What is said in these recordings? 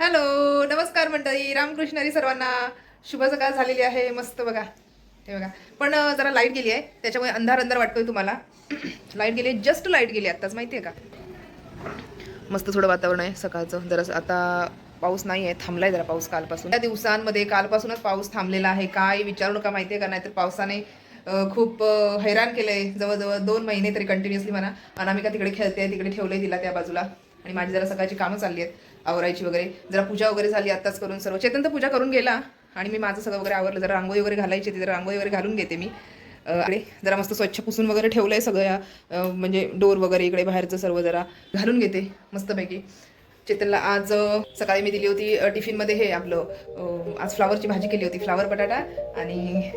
Hello नमस्कार मंडळी रामकृष्णारी सर्वांना. शुभ सकाळ झालेली आहे मस्त बघा. हे बघा. पण जरा लाइट गेली आहे त्याच्यामुळे अंधार अंधार वाटतोय तुम्हाला. लाइट गेली आहे जस्ट लाइट गेली आत्ताच माहिती आहे का? मस्त थोडं वातावरण आहे सकाळचं. जरा आता पाऊस नाही आहे थांबलाय जरा पाऊस कालपासून. त्या दिवसांमध्ये कालपासूनच पाऊस थांबलेला आहे. काय विचारू नका माहिती आहे का? नाहीतर पावसाने खूप हैराण हैराण केलंय. जवळजवळ दोन महिने तरी कंटिन्युअसली म्हणा. अनामिका तिकडे खेळते तिकडे ठेवलंय तिला त्या बाजूला. आणि माझी जरा सकाळची कामं चालली आहेत. आवरायची वगैरे. जरा पूजा वगैरे झाली आत्ताच करून सर्व. चेतन तर पूजा करून गेला आणि मी माझं सगळं वगैरे आवरलं. जरा रांगोळी वगैरे घालायची ती जरा रांगोळी वगैरे घालून घेते मी. अरे इकडे जरा मस्त स्वच्छ पुसून वगैरे ठेवलंय सगळं. म्हणजे डोर वगैरे इकडे बाहेरचं सर्व जरा घालून घेते मस्तपैकी. चेतनला आज सकाळी मी दिली होती टिफिनमध्ये हे आपलं आज फ्लावरची भाजी केली होती फ्लावर बटाटा आणि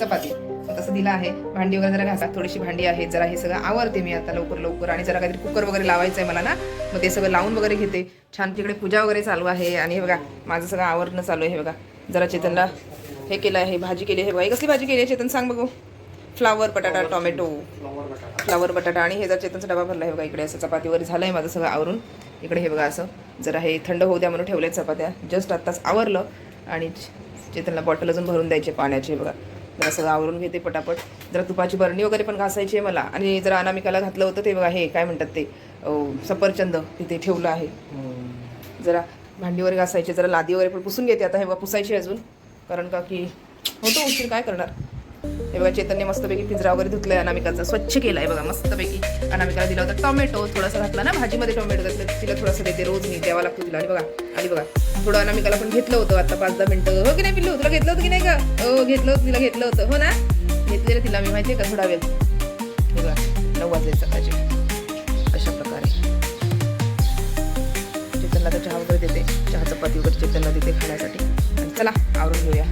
चपाती. तसं दिलं आहे. भांडी वगैरे जरा घासा. थोडीशी भांडी आहे जरा हे सगळं आवरते मी आता लवकर लवकर आणि जरा काहीतरी कुकर वगैरे लावायचं आहे मला ना. मग ते सगळं लावून वगैरे घेते. छान तिकडे पूजा वगैरे चालू आहे आणि हे बघा माझं सगळं आवरणं चालू आहे हे बघा. जरा चेतनला हे केलं आहे भाजी केली आहे. बघा ही कसली भाजी केली आहे चेतन? सांग बघू. फ्लावर बटाटा टोमॅटो. फ्लावर बटाटा. आणि हे जर चेतनचा डबा भरला आहे बघा इकडे. असं चपातीवर झालं आहे माझं सगळं आवरून. इकडे हे बघा असं. जरा हे थंड होऊ द्या म्हणून ठेवले चपात्या. जस्ट आत्ताच आवरलं आणि चेतनला बॉटल अजून भरून द्यायचे पाण्याचे बघा. जरा सगळं आवरून घेते पटापट. जरा तुपाची बरणी वगैरे पण घासायची आहे मला. आणि जरा अनामिकाला घातलं होतं ते बघा. हे काय म्हणतात ते? सफरचंद तिथे ठेवलं आहे. जरा भांडी वगैरे घासायचे जरा लादी वगैरे पण पुसून घेते आता. हे बघा पुसायची अजून. कारण का की होतो उशीर काय करणार? हे बघा चेतनने मस्तपैकी पिंजरा वगैरे धुतलाय अनामिकाचा स्वच्छ केलाय बघा मस्तपैकी. अनामिकाला दिला होता टोमॅटो थोडासा घातला ना भाजीमध्ये टोमॅटो घातलं तिला थोडासा देते रोज मी द्यावा लागतो तिला. आणि बघा आणि बघा थोडं अनामिकाला पण घेतलं होतं आता पाच दहा मिनिटं. हो की नाही पिल्लू? तुला घेतलं होतं की नाही का हो घेतलं होतं तिला घेतलं होतं. हो ना? घेतलेलं तिला मी माहिती आहे का थोडा वेळ. हे बघा नऊ वाजले सकाळचे. त्यांना तर चहा वगैरे देते चहा चपाती वगैरे चेतनला देते खाण्यासाठी. आणि चला आवरून घेऊया.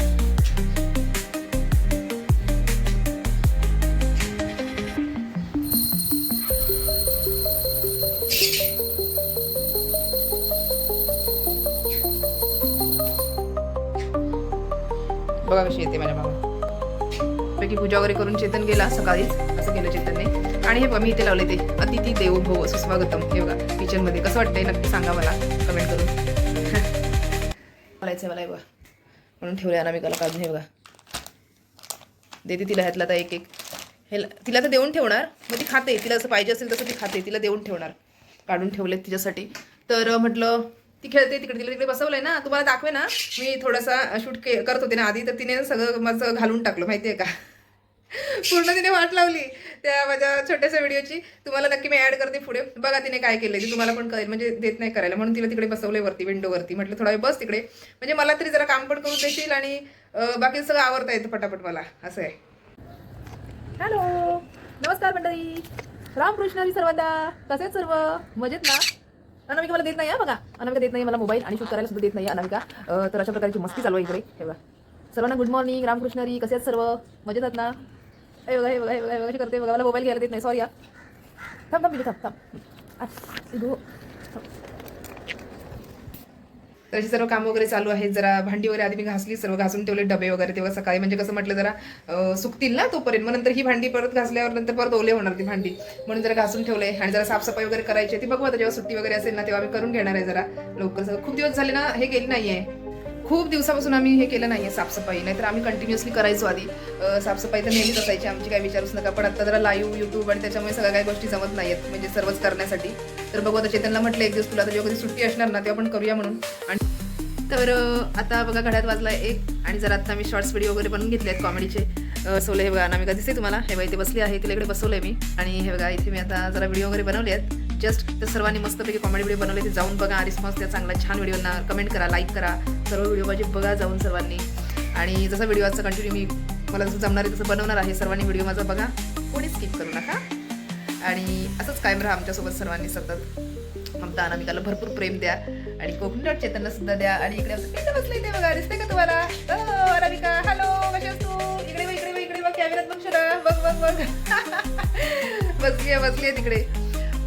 बघा कशी येते माझ्या मामा. पैकी पूजा वगैरे करून चेतन गेला सकाळीच असं केलं चेतनने. आणि हे बघा मी इथे लावले ते अतिथी देवो भव सुस्वागतम. हे बघा किचनमध्ये कसं वाटतंय नक्की सांगा मला. कमेंट करून बोलायचंय मला बघा म्हणून ठेवले मी कल काढून हे बघा. देते तिला ह्यातला आता एक एक. हे तिला तर देऊन ठेवणार. मग ती खाते. तिला असं पाहिजे असेल तसं ती खाते. तिला देऊन ठेवणार. काढून ठेवलेत तिच्यासाठी. तर म्हटलं ती खेळते तिकडे. तिला तिकडे बसवलंय ना. तुम्हाला दाखवे ना. मी थोडासा शूट करत होते ना आधी. तर तिने सगळं माझं घालून टाकलं. माहितीये का? पूर्ण तिने वाट लावली त्या माझ्या छोट्याशा व्हिडिओची. तुम्हाला नक्की मी ऍड करते पुढे. बघा तिने काय केलंय. ते तुम्हाला पण कळेल. म्हणजे देत नाही करायला. म्हणून तिला तिकडे बसवलंय वरती विंडोवरती म्हटलं थोडा वेळ बस तिकडे. म्हणजे मला तरी जरा काम पण करून देशील आणि बाकी सगळं आवडता येतं पटापट मला. असं आहे. हॅलो नमस्कार मंडळी. रामकृष्णारी सर्वांना कसे सर्व? मजेत ना? अनामिका मला देत नाही हा बघा. अनामिका देत नाही मला मोबाईल आणि शूट करायला सुद्धा देत नाही अनामिका. तर अशा प्रकारची मस्ती चालू आहे इकडे. हे बघा. सर्वांना गुड मॉर्निंग रामकृष्णारी कसे आहेत सर्व? मजेत आहात ना? हे बघा हे बघा हे बघा हे बघा करते. बघा मला मोबाईल घ्यायला देत नाही. सॉरी या थांब थांब थांब थांब. आ, हो. तर अशी सर्व कामं वगैरे चालू आहेत. जरा भांडी वगैरे आधी मी घासली सर्व घासून ठेवले डबे वगैरे. तेव्हा सकाळी म्हणजे कसं म्हटलं जरा सुकतील ना तोपर्यंत. मग नंतर ही भांडी परत घासल्यावर नंतर परत ओले होणार ती भांडी. म्हणून जरा घासून ठेवले आणि जरा साफसफाई वगैरे करायची आहे. ती बघू आता जेव्हा सुट्टी वगैरे असेल ना तेव्हा मी करून घेणार आहे जरा. लवकर. खूप दिवस झाले ना हे केली नाहीये. खूप दिवसापासून आम्ही हे केलं नाही आहे साफसफाई नाहीतर आम्ही कंटिन्युअसली करायचो आधी. साफसफाई तर नेहमीच असायची आमची काही विचारूच नका पण आता जरा लाईव्ह यूट्यूब आणि त्याच्यामुळे सगळ्या काही गोष्टी जमत नाही आहेत म्हणजे सर्वच करण्यासाठी. तर बघू आता चेतनला म्हटलं एक दिवस तुला आता जेव्हा कधी सुट्टी असणार ना तेव्हा आपण करूया म्हणून. आणि तर आता बघा घड्यात वाजला एक आणि जर आता मी शॉर्ट्स व्हिडिओ वगैरे बनवून घेतले आहेत कॉमेडीचे सोले हे बघा अनामिका दिसते तुम्हाला हे बघा इथे बसली आहे तिला इकडे आहे मी. आणि हे बघा इथे मी आता जरा व्हिडिओ वगैरे बनवले आहेत जस्ट तर सर्वांनी मस्तपैकी कॉमेडी व्हिडिओ बनवले. ते जाऊन बघा. रिस्पॉन्स त्या चांगला छान व्हिडिओना कमेंट करा लाईक करा. सर्व व्हिडिओ माझे बघा जाऊन सर्वांनी. आणि जसा व्हिडिओचा कंटिन्यू मी मला जसं जमणार आहे तसं बनवणार आहे. सर्वांनी व्हिडिओ माझा बघा. कोणी स्किप करू नका. आणि असंच कायम राहा आमच्यासोबत सर्वांनी सतत. ममता अनामिकाला भरपूर प्रेम द्या. आणि कोकणी डॉट सुद्धा द्या. आणि इकडे बसले ते बघा. दिसते का तुम्हाला? अनामिका. हॅलो कशी तू? इकडे इकडे इकडे बघ. कॅमेऱ्यात बघ शरा बघ बघ बघ. बसली आहे बसली आहे तिकडे.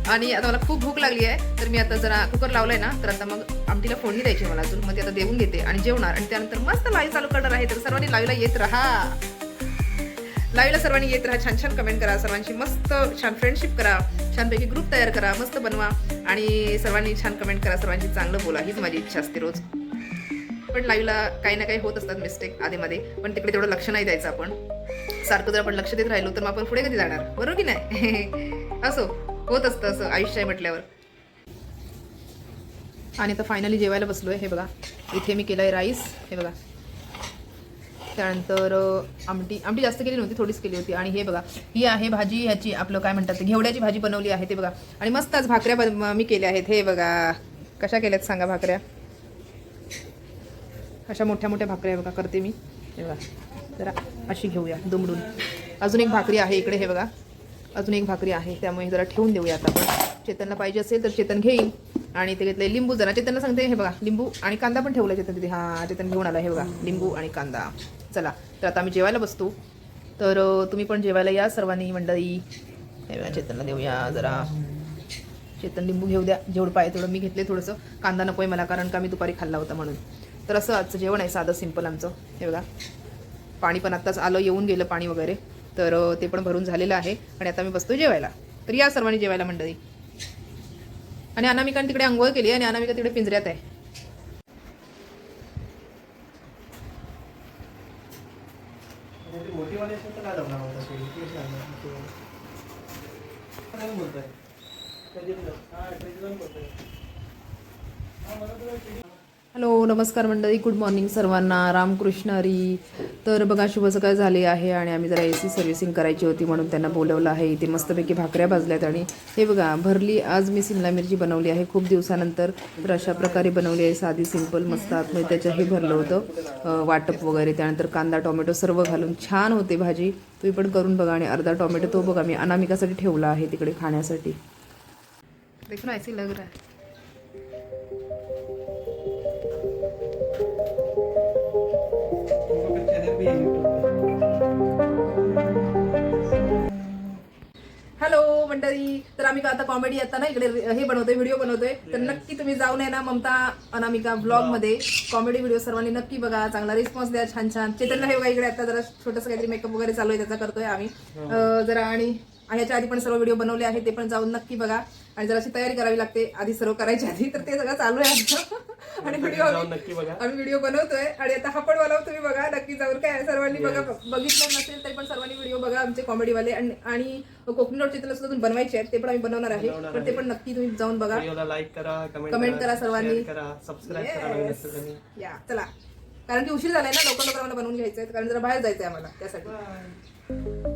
आणि आता मला खूप भूक लागली आहे तर मी आता जरा कुकर लावलाय ना तर आता मग आमटीला फोडणी द्यायची मला अजून. मग ते आता देऊन घेते आणि जेवणार. आणि त्यानंतर मस्त लाईव्ह चालू करणार आहे तर सर्वांनी लाईव्हला येत राहा. लाईव्हला सर्वांनी येत राहा छान छान कमेंट करा सर्वांशी मस्त छान फ्रेंडशिप करा छानपैकी ग्रुप तयार करा मस्त बनवा आणि सर्वांनी छान कमेंट करा सर्वांशी चांगलं बोला हीच माझी इच्छा असते रोज. पण लाईव्हला काही ना काही होत असतात मिस्टेक आधीमध्ये पण तिकडे तेवढं लक्ष नाही द्यायचं आपण. सारखं जर आपण लक्ष देत राहिलो तर मग आपण पुढे कधी जाणार? बरोबर की नाही? असो. होत असतं असं आयुष्य आहे म्हटल्यावर. आणि आता फायनली जेवायला बसलो आहे हे बघा. इथे मी केलं आहे राईस हे बघा. त्यानंतर आमटी आमटी जास्त केली नव्हती थोडीच केली होती. आणि हे बघा ही आहे भाजी ह्याची आपलं काय म्हणतात ते घेवड्याची भाजी बनवली आहे ते बघा. आणि मस्त आज भाकऱ्या बन- मी केल्या आहेत हे बघा. कशा केल्यात सांगा भाकऱ्या? अशा मोठ्या मोठ्या भाकऱ्या बघा करते मी. हे बघा जरा अशी घेऊया दुमडून. अजून एक भाकरी आहे इकडे हे बघा. अजून एक भाकरी आहे त्यामुळे जरा ठेवून देऊया आता आपण. चेतनला पाहिजे असेल तर चेतन घेईल. आणि ते घेतले लिंबू जरा चेतनला सांगते हे बघा लिंबू आणि कांदा पण ठेवला चेतन तिथे. हां चेतन घेऊन आला हे बघा लिंबू आणि कांदा. चला तर आता आम्ही जेवायला बसतो. तर तुम्ही पण जेवायला या सर्वांनी मंडळी. हे बघा चेतनला देऊया जरा. चेतन लिंबू घेऊ द्या जेवढं पाहिजे तेवढं. मी घेतले थोडंसं. कांदा नको आहे मला कारण का मी दुपारी खाल्ला होता म्हणून. तर असं आजचं जेवण आहे साधं सिंपल आमचं. हे बघा. पाणी पण आत्ताच आलं येऊन गेलं पाणी वगैरे. तर ते पण भरून झालेलं आहे आणि आता मी बसतो जेवायला. तर या सर्वांनी जेवायला मंडळी. आणि अनामिकाने तिकडे आंघोळ केली आणि अनामिका तिकडे पिंजऱ्यात आहे. आणि असेल तर काय होता? हॅलो नमस्कार मंडळी. गुड मॉर्निंग सर्वांना. रामकृष्ण हरी. तर बघा शुभ सकाळ झाली आहे आणि आम्ही जरा ए सी सर्व्हिसिंग करायची होती म्हणून त्यांना बोलवलं आहे. इथे मस्तपैकी भाकऱ्या भाजल्यात आणि हे बघा भरली आज मी सिमला मिरची बनवली आहे. खूप दिवसानंतर तर अशा प्रकारे बनवली आहे. साधी सिंपल मस्त आतमध्ये त्याच्या हे भरलं होतं. वाटप वगैरे त्यानंतर कांदा टोमॅटो सर्व घालून छान होते भाजी. तुम्ही पण करून बघा आणि अर्धा टोमॅटो तो बघा मी अनामिकासाठी ठेवला आहे तिकडे खाण्यासाठी. देखो ना ऐसी लग रहा है. कॉमेडी आता ना इकडे हे बनवतोय व्हिडिओ बनवतोय. तर नक्की तुम्ही जाऊन आहे ना ममता अनामिका ब्लॉगमध्ये कॉमेडी व्हिडिओ सर्वांनी नक्की बघा चांगला रिस्पॉन्स द्या छान छान. चेतनला हे बघा इकडे आता जरा छोटस काहीतरी मेकअप वगैरे चालू आहे त्याचा करतोय आम्ही. अं, जरा आणि ह्याच्या आधी पण सर्व व्हिडिओ बनवले आहेत ते पण जाऊन नक्की बघा. आणि जराशी तयारी करावी लागते. आधी सर्व करायच्या आधी तर ते सगळं चालू आहे आणि व्हिडिओ आम्ही व्हिडिओ बनवतोय. आणि आता हा पण बनव तुम्ही बघा. नक्की जाऊन काय सर्वांनी बघा. बघितलं नसेल तरी पण सर्वांनी व्हिडिओ बघा. आमचे कॉमेडीवाले आणि आणि कोकणी रोड चित्र सुद्धा बनवायचे आहेत ते पण आम्ही बनवणार आहे. पण ते पण नक्की तुम्ही जाऊन बघा. लाईक करा कमेंट करा सर्वांनी. या चला. कारण की उशीर झालाय ना लवकर लवकर आम्हाला बनवून घ्यायचंय. कारण जरा बाहेर जायचंय आम्हाला त्यासाठी.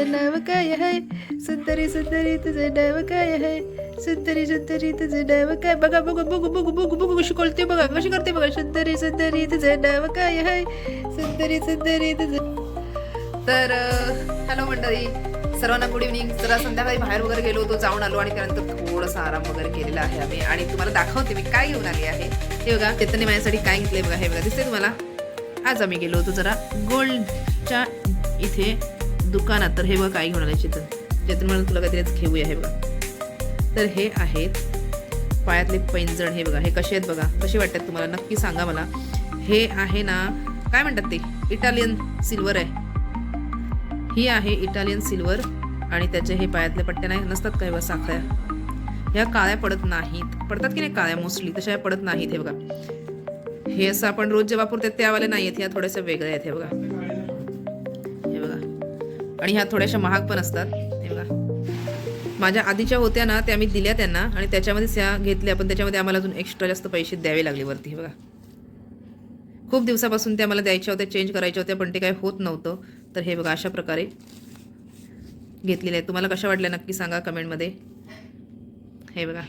तुझं नाव काय आहे? सुंदरी सुंदरी तुझं नाव काय आहे? सुंदरी सुंदरी तुझं नाव काय? बघा बघू बघू बघू बघू बघू कशी बोलते बघा कशी करते बघा. सुंदरी सुंदरी तुझं नाव काय आहे? सुंदरी सुंदरी तुझं तर हॅलो मंडळी. सर्वांना गुड इव्हनिंग जरा संध्याकाळी बाहेर वगैरे गेलो होतो जाऊन आलो आणि त्यानंतर थोडासा आराम वगैरे केलेला आहे आम्ही. आणि तुम्हाला दाखवते मी काय घेऊन आली आहे. हे बघा चेतनने माझ्यासाठी काय घेतले बघा हे बघा दिसते तुम्हाला? आज आम्ही गेलो होतो जरा गोल्डच्या इथे दुकानात. तर हे बघा काय घेऊन आले चेतन चेतन म्हणून तुला काहीतरीच घेऊया हे बघा. तर हे आहेत पायातले पैंजण हे बघा. हे कसे आहेत बघा? कसे वाटतात तुम्हाला? नक्की सांगा मला. हे आहे ना काय म्हणतात ते? इटालियन सिल्वर आहे. ही आहे इटालियन सिल्वर आणि त्याचे हे पायातले पट्ट्या नाही नसतात काय बघा साखळ्या? ह्या काळ्या पडत नाहीत. पडतात की नाही काळ्या मोस्टली तशा पडत नाहीत हे बघा. हे असं आपण रोज जे वापरतात त्यावाले नाही आहेत. ह्या थोड्याशा वेगळ्या आहेत हे बघा. आणि ह्या थोड्याशा महाग पण असतात. हे बघा. माझ्या आधीच्या होत्या ना त्या मी दिल्या त्यांना आणि त्याच्यामध्येच ह्या घेतल्या पण त्याच्यामध्ये आम्हाला अजून एक्स्ट्रा जास्त पैसे द्यावे लागले वरती बघा. खूप दिवसापासून त्या मला द्यायच्या होत्या चेंज करायच्या होत्या पण ते काय होत नव्हतं. तर हे बघा अशा प्रकारे घेतलेले आहेत. तुम्हाला कशा वाटल्या नक्की सांगा कमेंटमध्ये. हे बघा.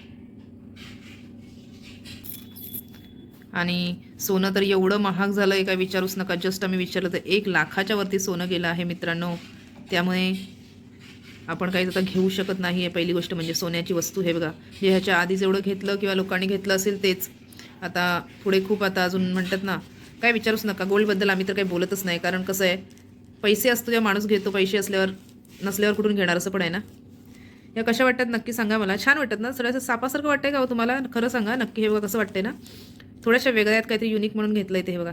आणि सोनं तर एवढं महाग झालं आहे काय विचारूच नका. जस्ट आम्ही विचारलं तर एक लाखाच्या वरती सोनं गेलं आहे मित्रांनो. त्यामुळे आपण काही आता घेऊ शकत नाही आहे पहिली गोष्ट म्हणजे सोन्याची वस्तू हे बघा. जे ह्याच्या आधी जेवढं घेतलं किंवा लोकांनी घेतलं असेल तेच. आता पुढे खूप आता अजून म्हणतात ना काय विचारूच नका. गोल्डबद्दल आम्ही तर काही बोलतच नाही. कारण कसं आहे पैसे असतो जेव्हा माणूस घेतो. पैसे असल्यावर नसल्यावर कुठून घेणार? असं पण आहे ना? या कशा वाटतात? नक्की सांगा मला. छान वाटतात ना? सगळ्या सापासारखं वाटतंय का हो तुम्हाला? खरं सांगा. नक्की हे बघा कसं वाटतंय ना? थोड्याशा वेगळ्यात काहीतरी युनिक म्हणून घेतलं आहे ते हे बघा.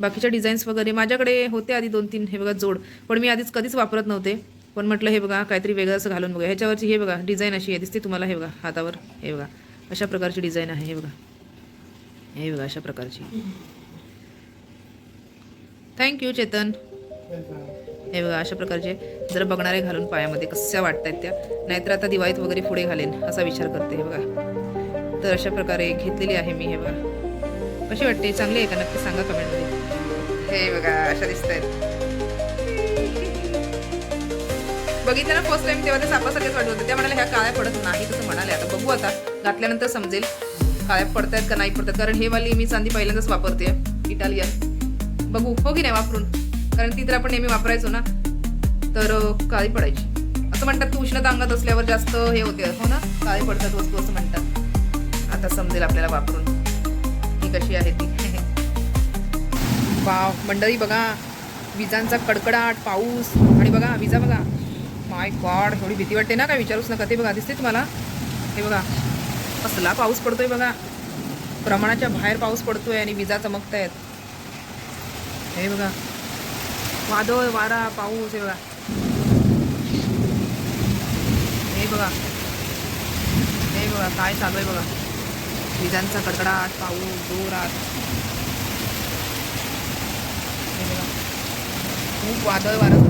बाकीच्या डिझाईन्स वगैरे माझ्याकडे होते आधी दोन तीन हे बघा जोड. पण मी आधीच कधीच वापरत नव्हते. पण म्हटलं हे बघा काहीतरी वेगळं असं घालून बघा ह्याच्यावरची हे बघा डिझाईन अशी आहे दिसते तुम्हाला हे बघा हातावर हे बघा. अशा प्रकारची डिझाईन आहे हे बघा. हे बघा अशा प्रकारची. Thank you Chetan. हे बघा अशा प्रकारचे. जर बघणारे घालून पायामध्ये कशा वाटत त्या. नाहीतर आता दिवाळीत वगैरे पुढे घालेन असा विचार करते हे बघा. तर अशा प्रकारे घेतलेली आहे मी हे बघा. कशी वाटते? चांगली आहे का? नक्की सांगा कमेंटमध्ये. हे बघा अशा दिसत आहेत बघितलं ना फर्स्ट टाइम तेव्हा ते सापासारखेच वाटत होते. त्या म्हणाले ह्या काळ्या पडत नाही तसं म्हणाले. आता बघू आता. घातल्यानंतर समजेल काळ्या पडतायत का नाही पडतात कारण हे वाली मी चांदी पहिल्यांदाच वापरते इटालियन. बघू हो की नाही वापरून? कारण ती तर आपण नेहमी वापरायचो ना. तर काळी पडायची. असं म्हणतात की उष्णता अंगात असल्यावर जास्त हे होते. हो ना? काळी पडतात वस्तू असं म्हणतात. आता समजेल आपल्याला वापरून. कशी आहे ती. वाव मंडळी बघा विजांचा कडकडाट पाऊस आणि बघा विजा बघा. माय गॉड थोडी भीती वाटते ना काय विचारूच नका ते बघा दिसते तुम्हाला? हे बघा कसला पाऊस पडतोय बघा. प्रमाणाच्या बाहेर पाऊस पडतोय आणि विजा चमकतायत. हे बघा वादळ वारा पाऊस हे बघा. हे बघा. हे बघा काय चालू आहे बघा. विजांचा कडकडाट पाऊस जोरात. खूप वादळ वारं